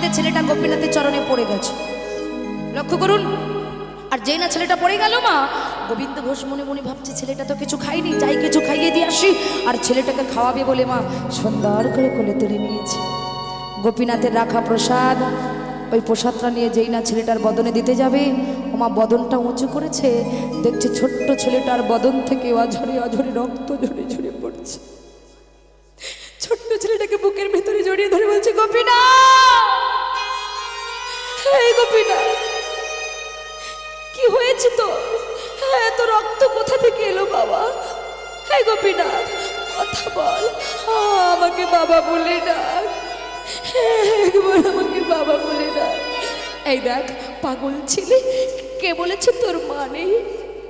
তৎক্ষণাতে ছেলেটা গোপীনাথের চরণে পড়ে গেছে। লক্ষ্য করুন। আর যেই না ছেলেটা পড়ে গেল মা, গোবিন্দ ঘোষ মনে মনে ভাবছে, ছেলেটা তো কিছু খাইনি যাই কিছু খাইয়ে দিয়ে আসি। আর ছেলেটাকে খাওয়াবে বলে মা সুন্দর করে কোলে তুলে নিয়েছে। গোপীনাথের রাখা প্রসাদ, ওই প্রসাদটা নিয়ে যেই না ছেলেটার বদনে দিতে যাবে, ও মা বদনটা উঁচু করেছে, দেখছে ছোট্ট ছেলেটার বদন থেকে অঝরে অঝরে রক্ত ঝরে ঝরে পড়ছে। ছোট্ট ছেলেটাকে বুকের ভেতরে জড়িয়ে ধরে বলছে গোপীনা! এই গোপীনা! কি হয়েছে তো হ্যাঁ এত রক্ত কোথা থেকে এলো বাবা? হ্যাঁ গোপীনাথ কথা বল। হ্যাঁ, আমাকে বাবা বলে ডাক। হ্যাঁ, একবার আমাকে বাবা বলে ডাক। এই দেখ পাগল ছেলে কে বলেছে তোর মা নেই?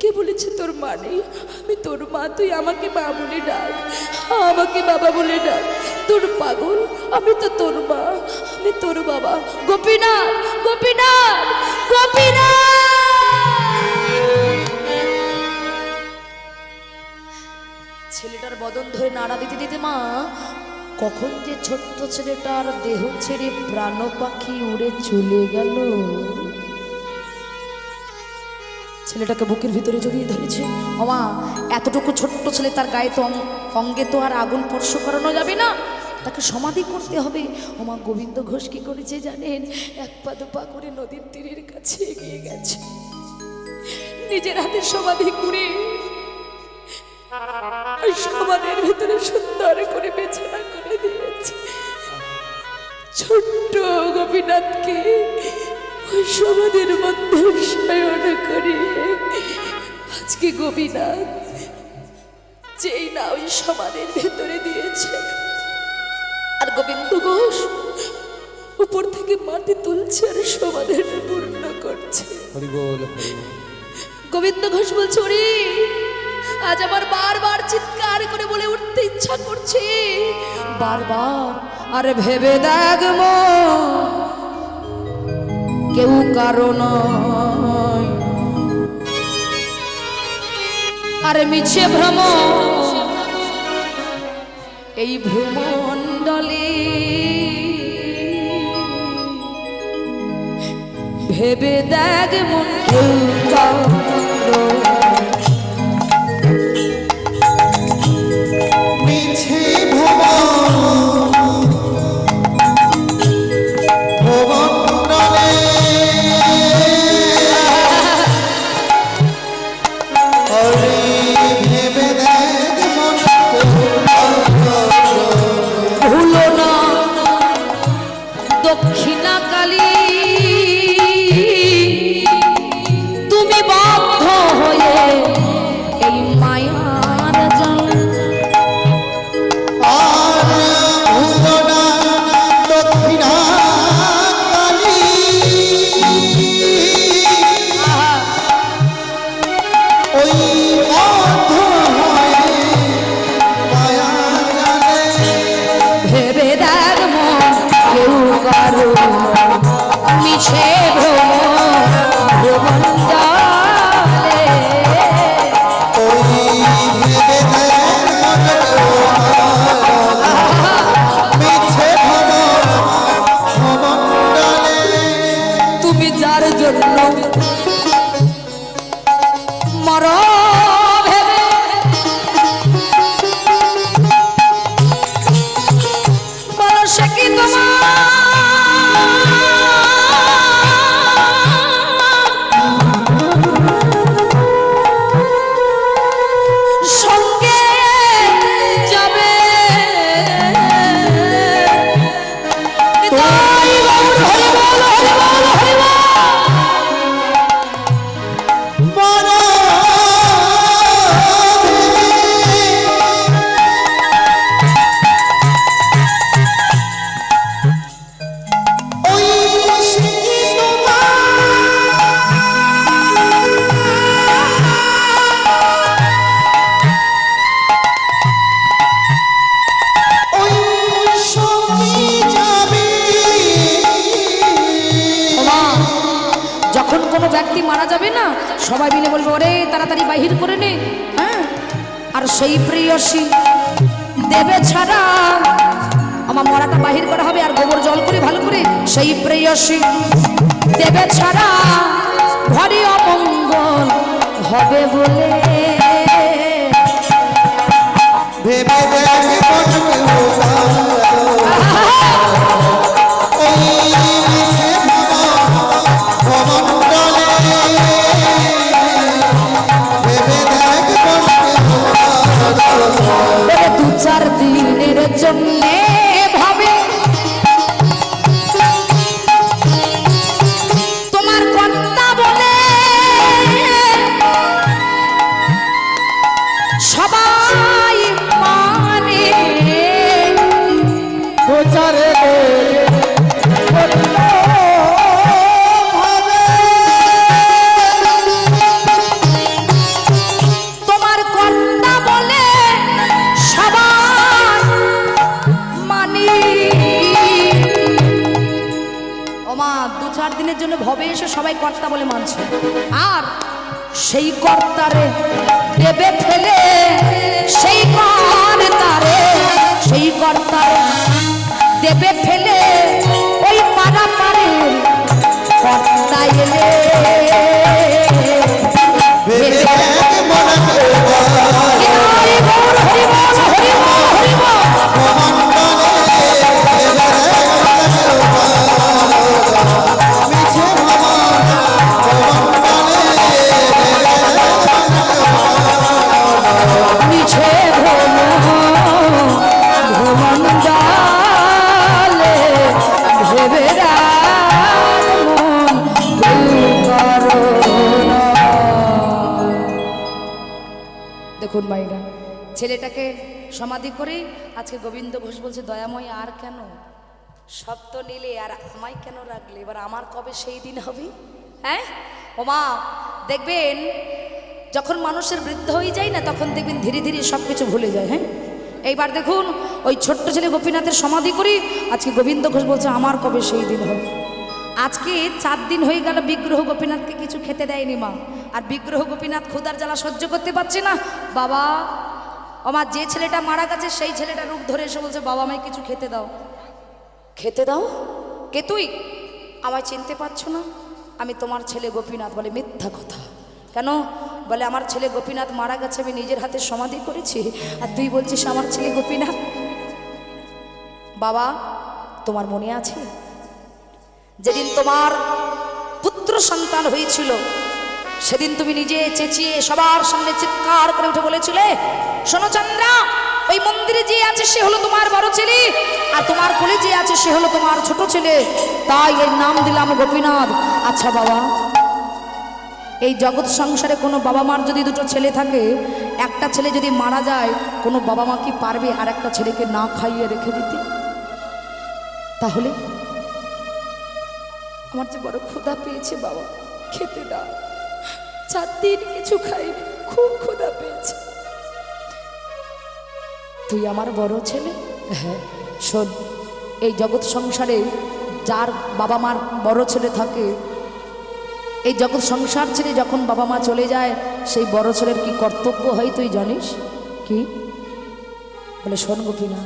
কে বলেছে তোর মা নেই? আমি তোর মা, তুই আমাকে মা বলে ডাক। আমাকে বাবা বলে ডাক। তোর পাগল, আমি তো তোর মা। আমি তোর বাবা। গোপীনাথ গোপীনাথ গোপীনাথ! ছেলেটার বদন ধরে নাড়া দিতে দিতে মা, কখন যে ছোট্ট ছেলেটার দেহ ছেড়ে প্রাণ পাখি উড়ে চলে গেল। ছেলেটাকে বুকের ভিতরে জড়িয়ে ধরেছে। ওমা, এতটুকু ছোট্ট ছেলে তার গায়ে তো অঙ্গে তো আর আগুন স্পর্শ করানো যাবে না। তাকে সমাধি করতে হবে। ওমা, গোবিন্দ ঘোষ কি করেছে জানেন? এক পা দু পা করে নদীর তীরের কাছে এগিয়ে গেছে। নিজের হাতে সমাধি করে সমাধির ভিতরে সুন্দর করে বেছানা করে দিয়েছে। ছোট্ট গোপীনাথকে ওই সমাধির মধ্যে শয়ন করে। আজকে গোপীনাথ যেই না ওই সমাধির ভেতরে দিয়েছে। আর গোবিন্দ ঘোষ উপর থেকে মাটি তুলছে আর সমাধির পূর্ণ করছে। গোবিন্দ ঘোষ বলছে ওরে আজ আমার বারবার চিৎকার করে বলে উঠতে ইচ্ছা করছে। বারবার আর ভেবে দেখ মো কেউ কারণ আর মিছে ভ্রম এই ভ্রমণ্ডলে ভেবে দেখ মন কেউ সবাই মিলে বলবে ওরে তাড়াতাড়ি বাহির করে নে। হ্যাঁ? আর সেই প্রিয়সী দেবে ছাড়া আমার মরাটা বাহির করা হবে আর গোবর জল করে ভালো করে। সেই প্রেয়সী দেবে ছাড়া ঘরে অমঙ্গল হবে বলে। ভেবে জন্য সবাই কর্তা বলে মানছে। আর সেই কর্তারে দেখুন মাইরা ছেলেটাকে সমাধি করে আজকে গোবিন্দ ঘোষ বলছে, দয়াময়, আর কেন? সব তো নিলে, আর আমায় কেন রাখলে? এবার আমার কবে সেই দিন হবে? হ্যাঁ? ওমা, দেখবেন, যখন মানুষের বৃদ্ধ হয়ে যায় না, তখন দেখবেন ধীরে ধীরে সব কিছু ভুলে যায় হ্যাঁ? এইবার দেখুন, ওই ছোট্ট ছেলে গোপীনাথের সমাধি করি আজকে গোবিন্দ ঘোষ বলছে, আমার কবে সেই দিন হবে? আজকে চার দিন হয়ে গেল বিগ্রহ গোপীনাথকে কিছু খেতে দেয়নি মা। আর বিগ্রহ গোপীনাথ ক্ষুদার জ্বালা সহ্য করতে পারছে না। বাবা আমার যে ছেলেটা মারা গেছে সেই ছেলেটা রূপ ধরে এসে বলছে বাবা আমায় কিছু খেতে দাও। খেতে দাও? কে তুই? আমায় চিনতে পারছ না? আমি তোমার ছেলে গোপীনাথ বলে মিথ্যা কথা। কেন? বলে আমার ছেলে গোপীনাথ মারা গেছে আমি নিজের হাতে সমাধি করেছি। আর তুই বলছিস আমার ছেলে গোপীনাথ? বাবা তোমার মনে আছে? যেদিন তোমার পুত্র সন্তান হয়েছিল, সেদিন তুমি নিজে চেঁচিয়ে সবার সামনে চিৎকার করে উঠে বলেছিলে, শোনো চন্দ্রা, ওই মন্দিরে যে আছে সে হলো তোমার বড় ছেলে, আর তোমার কোলে যে আছে সে হলো তোমার ছোট ছেলে। তাই এর নাম দিলাম গোপীনাথ। আচ্ছা বাবা, এই জগৎ সংসারে কোনো বাবা মার যদি দুটো ছেলে থাকে, একটা ছেলে যদি মারা যায়, কোনো বাবা মা কি পারবে আর একটা ছেলেকে না খাইয়ে রেখে দিতে? তাহলে আমার যে বড় ক্ষুধা পেয়েছে বাবা, খেতে দাও। চার দিন কিছু খাইনি, খুব ক্ষুধা পেয়েছে। তুই আমার বড় ছেলে? হ্যাঁ শোন, এই জগৎ সংসারে যার বাবা মার বড় ছেলে থাকে, এই জগৎ সংসার ছেড়ে যখন বাবা মা চলে যায়, সেই বড় ছেলের কি কর্তব্য হয় তুই জানিস? কি? বলে, শোন গোপীনা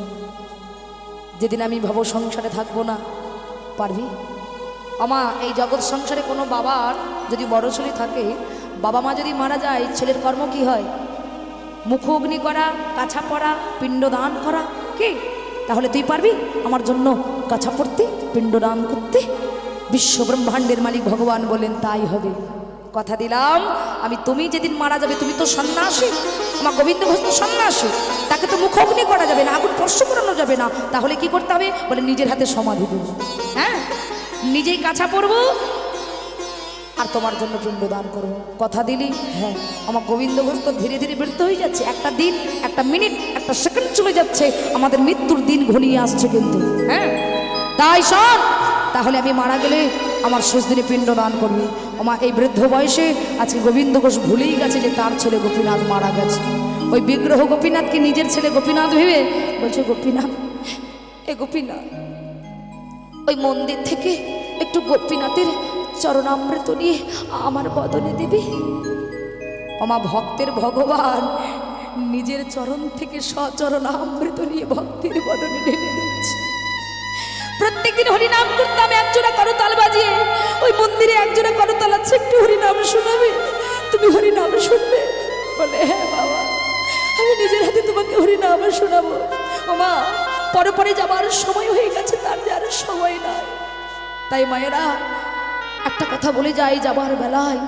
যেদিন আমি ভাবো সংসারে থাকব না, পারবি? আমা এই জগৎ সংসারে কোনো বাবার যদি বড় ছেলে থাকে, বাবা মা যদি মারা যায়, ছেলের কর্ম কি হয়? মুখ অগ্নি করা কাছা পড়া, পিণ্ডদান করা, কি? তাহলে তুই পারবি আমার জন্য কাছা পড়তে, পিণ্ডদান করতে? বিশ্ব ব্রহ্মাণ্ডের মালিক ভগবান বলেন, তাই হবে। কথা দিলাম, আমি তুমি যেদিন মারা যাবে, তুমি তো সন্ন্যাসী। আমার গোবিন্দ ঘোষ তো সন্ন্যাসী। তাকে তো মুখ অগ্নি করা যাবে না, আগুন স্পর্শ করানো যাবে না। তাহলে কি করতে হবে? বলে নিজের হাতে সমাধি দেবো নিজেই কাছা পড়ব? আর তোমার জন্য পিণ্ড দান করব। কথা দিলি? হ্যাঁ। আমার গোবিন্দ ঘোষ তো ধীরে ধীরে বৃদ্ধ হয়ে যাচ্ছে। একটা দিন, একটা মিনিট, একটা সেকেন্ড চলে যাচ্ছে। আমাদের মৃত্যুর দিন ঘনিয়ে আসছে কিন্তু। হ্যাঁ? তাই শোন! তাহলে আমি মারা গেলে আমার শেষ দিনে পিণ্ড দান করবি। আমার এই বৃদ্ধ বয়সে আজকে গোবিন্দ ঘোষ ভুলেই গেছে যে তার ছেলে গোপীনাথ মারা গেছে। ওই বিগ্রহ গোপীনাথকে নিজের ছেলে গোপীনাথ ভেবে বলছে, গোপীনাথ, এ গোপীনাথ, ওই মন্দির থেকে একটু গোপীনাথের চরণামৃত নিয়ে আমার বদনে দেবে। আমা ভক্তের ভগবান, নিজের চরণ থেকে সচরণামৃত নিয়ে ভক্তের বদনে ঢেলে দিচ্ছে। প্রত্যেকদিন হরিনাম করতাম একজোড়া করতাল বাজিয়ে, ওই মন্দিরে একজোড়া করতাল আছে, একটু হরিনাম শোনাবে। তুমি হরিনাম শুনবে? বলে হ্যাঁ বাবা, আমি নিজের হাতে তোমাকে হরিনাম শোনাবো। ও মা পরে পরে যাবার সময় হয়ে গেছে, তার যে আর সময় নাই। তাই মায়েরা একটা কথা বলে যাই যাবার বেলায়।